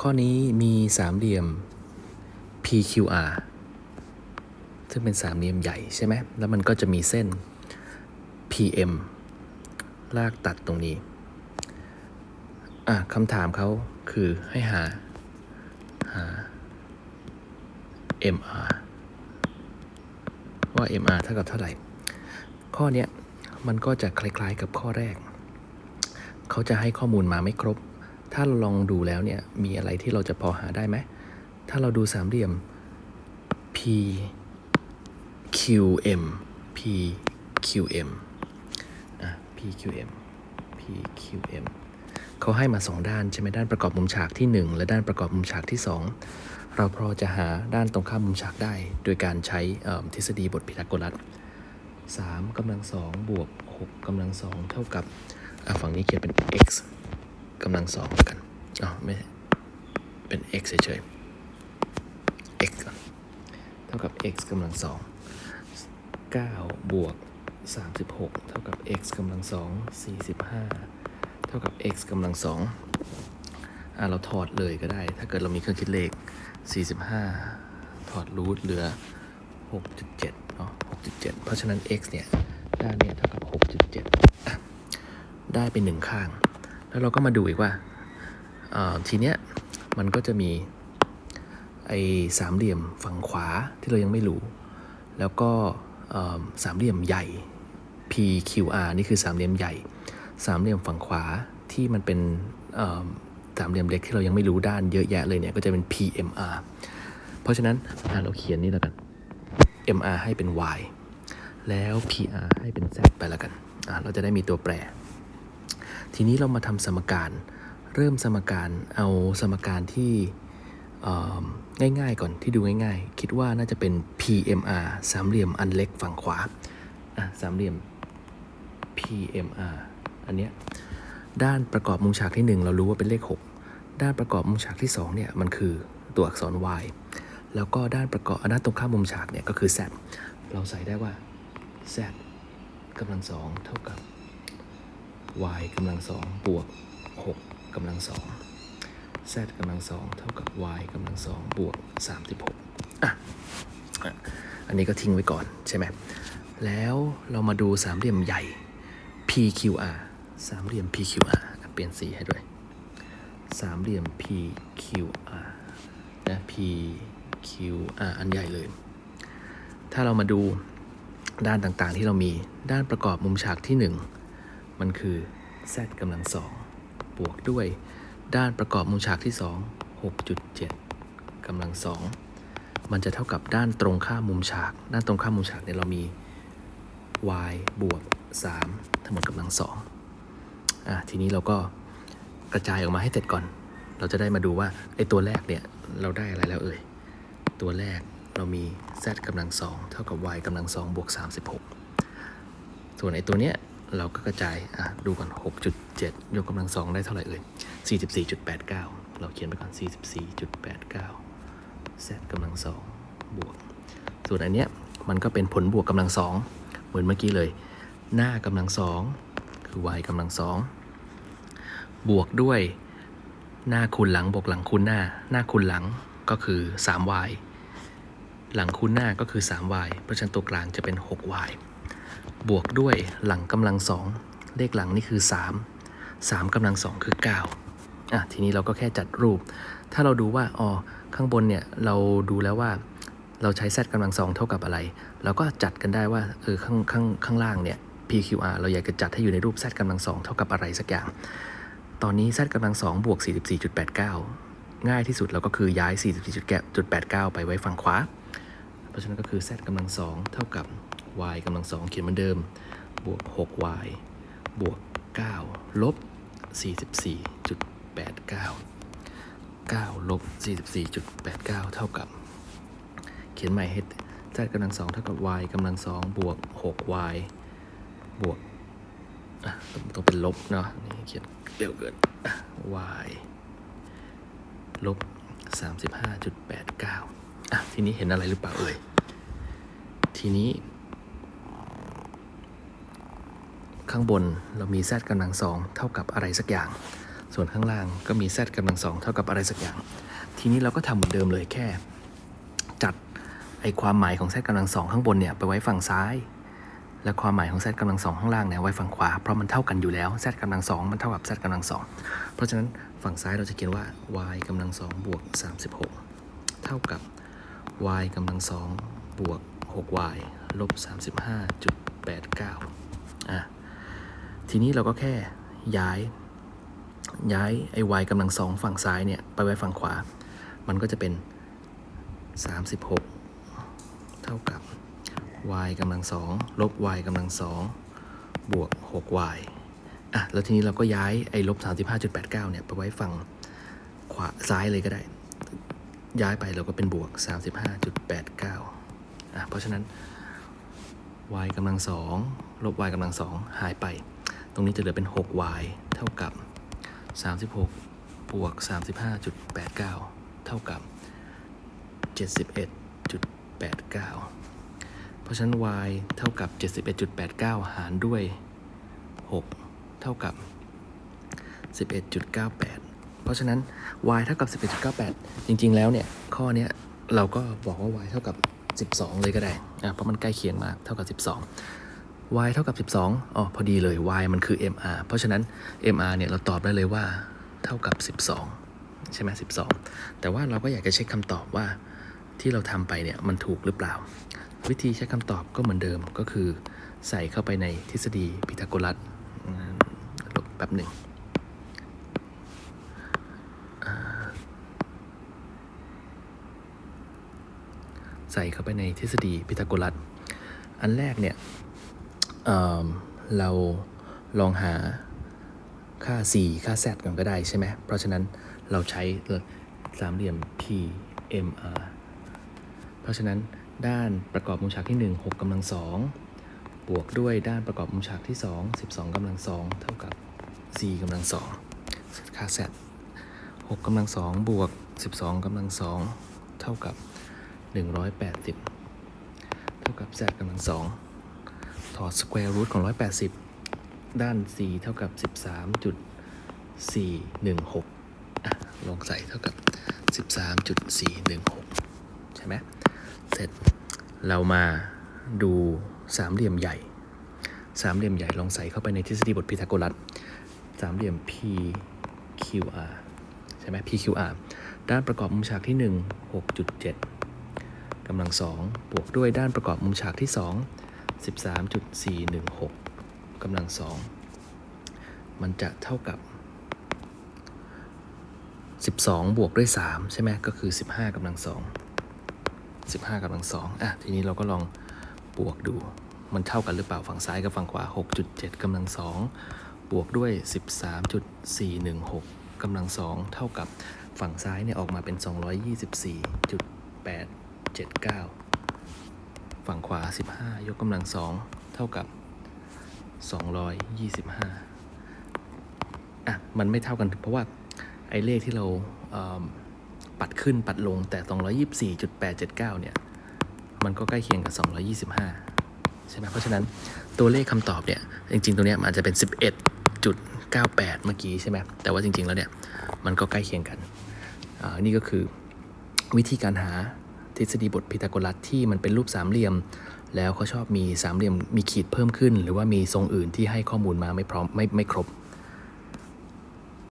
ข้อนี้มีสามเหลี่ยม PQR ซึ่งเป็นสามเหลี่ยมใหญ่ใช่ไหม แล้วมันก็จะมีเส้น PM ลากตัดตรงนี้ อะคำถามเขาคือให้หา หา MR ว่า MR เท่ากับเท่าไหร่ ข้อเนี้ยมันก็จะคล้ายๆกับข้อแรก เขาจะให้ข้อมูลมาไม่ครบ ถ้าเราลองดูแล้วเนี่ย มีอะไรที่เราจะพอหาได้ไหม ถ้าเราดูสามเหลี่ยม P QM P QM อะ P QM P QM เขาให้มาสองด้านใช่ไหมด้านประกอบมุมฉากที่ 1 และด้านประกอบมุมฉากที่ 2 เราพอจะหาด้านตรงข้ามมุมฉากได้ โดยการใช้ทฤษฎีบทพีทาโกรัส3กำลังสองบวก6กำลังสองเท่ากับฝั่งนี้เขียนเป็น x กำลังสองกันอ๋อไม่เป็น x เฉยๆ x ก่อนเท่ากับ x กำลังสอง9บวก 36 เท่ากับ x กำลังสอง45 เท่ากับ x กำลังสองอะเราถอดเลยก็ได้ ถ้าเกิดเรามีเครื่องคิดเลข 45 ถอดรูทเหลือ 6.7เนาะ6.7 เพราะฉะนั้น x เนี่ย ด้านเนี่ยเท่ากับ 6.7 ได้เป็นหนึ่งข้าง แล้วเราก็มาดูอีกว่าทีเนี้ยมันก็จะมีไอ้สามเหลี่ยมฝั่งขวาที่เรายังไม่รู้ แล้วก็สามเหลี่ยมใหญ่ PQR นี่คือสามเหลี่ยมใหญ่ สามเหลี่ยมฝั่งขวาที่มันเป็นสามเหลี่ยมเล็กที่เรายังไม่รู้ด้านเยอะแยะเลยเนี่ยก็จะเป็น PMR เพราะฉะนั้นเราเขียนนี่แล้วกัน MR ให้เป็น Y แล้ว PR ให้เป็น Z ไปแล้วกัน เราจะได้มีตัวแปร ทีนี้เรามาทำสมการ เริ่มสมการเอาสมการที่ง่ายๆก่อนที่ดูง่ายๆ คิดว่าน่าจะเป็น PMR สามเหลี่ยมอันเล็กฝั่งขวาอะสามเหลี่ยม PMR อันเนี้ยด้านประกอบมุมฉากที่ 1 เรารู้ว่าเป็นเลข 6 ด้านประกอบมุมฉากที่2เนี่ยมันคือตัวอักษร Y แล้วก็ด้านประกอบด้านตรงข้ามมุมฉากเนี่ยก็คือ Z เราใส่ได้ว่า Z กำลังสองเท่ากับ y กำลังสองบวก 6กำลังสอง z กำลังสองเท่ากับ y กำลังสองบวก 36อะอะอันนี้ก็ทิ้งไว้ก่อนใช่ไหม แล้วเรามาดูสามเหลี่ยมใหญ่ PQR สามเหลี่ยม PQR เปลี่ยนสีให้ด้วย สามเหลี่ยม PQR นะ PQR อันใหญ่เลย ถ้าเรามาดูด้านต่างๆที่เรามี ด้านประกอบมุมฉากที่ 1 มันคือ z กำลังสองบวกด้วยด้านประกอบมุมฉากที่ 2 6.7กำลังสองมันจะเท่ากับด้านตรงข้ามมุมฉาก ด้านตรงข้ามมุมฉากเนี่ยเรามี y บวก 3 ทั้งหมดกำลังสองอะทีนี้เราก็กระจายออกมาให้เสร็จก่อน เราจะได้มาดูว่าไอ้ตัวแรกเนี่ยเราได้อะไรแล้วเอ่ย ตัวแรกเรามี z กำลังสองเท่ากับ y กำลังสองบวก36 ส่วนไอ้ตัวเนี้ย เราก็กระจายอะดูก่อน 6.7 ยกกำลังสองได้เท่าไหร่เอ่ย 44.89 เราเขียนไปก่อน 44.89 z กำลังสองบวก ส่วนอันเนี้ยมันก็เป็นผลบวกกำลังสองเหมือนเมื่อกี้เลย หน้ากำลังสองคือ y กำลังสองบวกด้วยหน้าคูณหลังบวกหลังคูณหน้า หน้าคูณหลังก็คือ 3y หลังคูณหน้าก็คือ 3y เพราะฉะนั้นตัวกลางจะเป็น 6y บวกด้วยหลังกำลังสองเลขหลังนี่คือ 3 3กำลังสองคือ9อะทีนี้เราก็แค่จัดรูป ถ้าเราดูว่าอ๋อข้างบนเนี่ยเราดูแล้วว่าเราใช้ z กำลังสองเท่ากับอะไร เราก็จัดกันได้ว่าเออข้างข้างข้างล่างเนี่ย PQR เราอยากจะจัดให้อยู่ในรูป z กำลังสองเท่ากับอะไรสักอย่าง ตอนนี้ z กำลังสองบวก44.89 ง่ายที่สุดเราก็คือย้าย 44.89 ไปไว้ฝั่งขวา เพราะฉะนั้นก็คือ z กำลังสองเท่ากับ y กำลังสองเขียนเหมือนเดิม บวก 6y บวก 9 ลบ 44.89 9 ลบ 44.89 เท่ากับ เขียนใหม่ให้ z กำลังสองเท่ากับ y กำลังสองบวก 6y บวกอะต้องเป็นลบเนาะนี่เขียนเร็วเกิน y ลบ 35.89อะทีนี้เห็นอะไรหรือเปล่าเอ่ยทีนี้ ข้างบนเรามี z กำลังสองเท่ากับอะไรสักอย่าง ส่วนข้างล่างก็มี z กำลังสองเท่ากับอะไรสักอย่าง ทีนี้เราก็ทำเหมือนเดิมเลยแค่ จัดไอความหมายของ z กำลังสองข้างบนเนี่ยไปไว้ฝั่งซ้าย และความหมายของ z กำลังสองข้างล่างเนี่ยไว้ฝั่งขวา เพราะมันเท่ากันอยู่แล้ว z กำลังสองมันเท่ากับ z กำลังสองเพราะฉะนั้นฝั่งซ้ายเราจะเขียนว่า y กำลังสองบวก36 เท่ากับ y กำลังสองบวก 6y ลบ35.89อะ ทีนี้เราก็แค่ย้าย ย้ายไอ้ y กำลังสองฝั่งซ้ายเนี่ย ไปไว้ฝั่งขวา มันก็จะเป็น 36 เท่ากับ y กำลังสองลบ y กำลังสองบวก 6y อะ แล้วทีนี้เราก็ย้ายไอ้ลบ 35.89 เนี่ย ไปไว้ฝั่งขวาซ้ายเลยก็ได้ ย้ายไปเราก็เป็นบวก 35.89 อะ เพราะฉะนั้น y กำลังสองลบ y กำลังสองหายไป ตรงนี้จะเหลือเป็น 6y เท่ากับ 36 บวก 35.89 เท่ากับ 71.89 เพราะฉะนั้น y เท่ากับ 71.89 หารด้วย 6 เท่ากับ 11.98 เพราะฉะนั้น y เท่ากับ 11.98 จริง ๆ แล้วเนี่ย ข้อนี้เราก็บอกว่า y เท่ากับ 12 เลยก็ได้ เพราะมันใกล้เคียงมาก เท่ากับ 12 y เท่ากับ 12 อ๋อ พอดีเลย y มันคือ mr เพราะฉะนั้น mr เนี่ย เราตอบได้เลยว่าเท่ากับ 12 ใช่ไหม12 แต่ว่าเราก็อยากจะเช็คคำตอบว่าที่เราทำไปเนี่ย มันถูกหรือเปล่า วิธีเช็คคำตอบก็เหมือนเดิมก็คือใส่เข้าไปในทฤษฎีพีทาโกรัสลบแป๊บหนึ่งใส่เข้าไปในทฤษฎีพีทาโกรัส อันแรกเนี่ย เเราลองหาค่า c ค่า z ก่อนก็ได้ใช่ไหม เพราะฉะนั้นเราใช้สามเหลี่ยม PMR เพราะฉะนั้นด้านประกอบมุมฉากที่ 1 6กำลังสองบวกด้วยด้านประกอบมุมฉากที่ 2 12กำลังสองเท่ากับ c กำลังสองค่า z 6กำลังสองบวก 12กำลังสองเท่ากับ 180 เท่ากับ z กำลังสอง ถอดสแควร์รูทของ 180 ด้าน c เท่ากับ 13.416อะลองใส่เท่ากับ 13.416 ใช่ไหม เสร็จเรามาดูสามเหลี่ยมใหญ่ สามเหลี่ยมใหญ่ลองใส่เข้าไปในทฤษฎีบทพีทาโกรัส สามเหลี่ยม PQR ใช่ไหม PQR ด้านประกอบมุมฉากที่ 1 6.7กำลังสองบวกด้วยด้านประกอบมุมฉากที่ 2 13.416กำลังสองมันจะเท่ากับ 12 บวกด้วย 3 ใช่ไหมก็คือ 15กำลังสอง15กำลังสองอะ ทีนี้เราก็ลองบวกดู มันเท่ากันหรือเปล่าฝั่งซ้ายกับฝั่งขวา 6.7กำลังสองบวกด้วย 13.416กำลังสองเท่ากับฝั่งซ้ายเนี่ยออกมาเป็น 224.879 ฝั่งขวา 15 ยกกำลังสองเท่ากับ 225อะมันไม่เท่ากันเพราะว่าไอ้เลขที่เราเปัดขึ้นปัดลงแต่ 224.879 เนี่ย มันก็ใกล้เคียงกับ 225 ใช่ไหมเพราะฉะนั้นตัวเลขคำตอบเนี่ย จริง ๆ ตัวเนี้ยมันอาจจะเป็น 11.98 เมื่อกี้ใช่ไหมแต่ว่าจริง ๆ แล้วเนี่ย มันก็ใกล้เคียงกันอ่านี่ก็คือวิธีการหา ทฤษฎีบทพีทาโกรัสที่มันเป็นรูปสามเหลี่ยม แล้วเขาชอบมีสามเหลี่ยมมีขีดเพิ่มขึ้น หรือว่ามีทรงอื่นที่ให้ข้อมูลมาไม่พร้อมไม่ไม่ครบ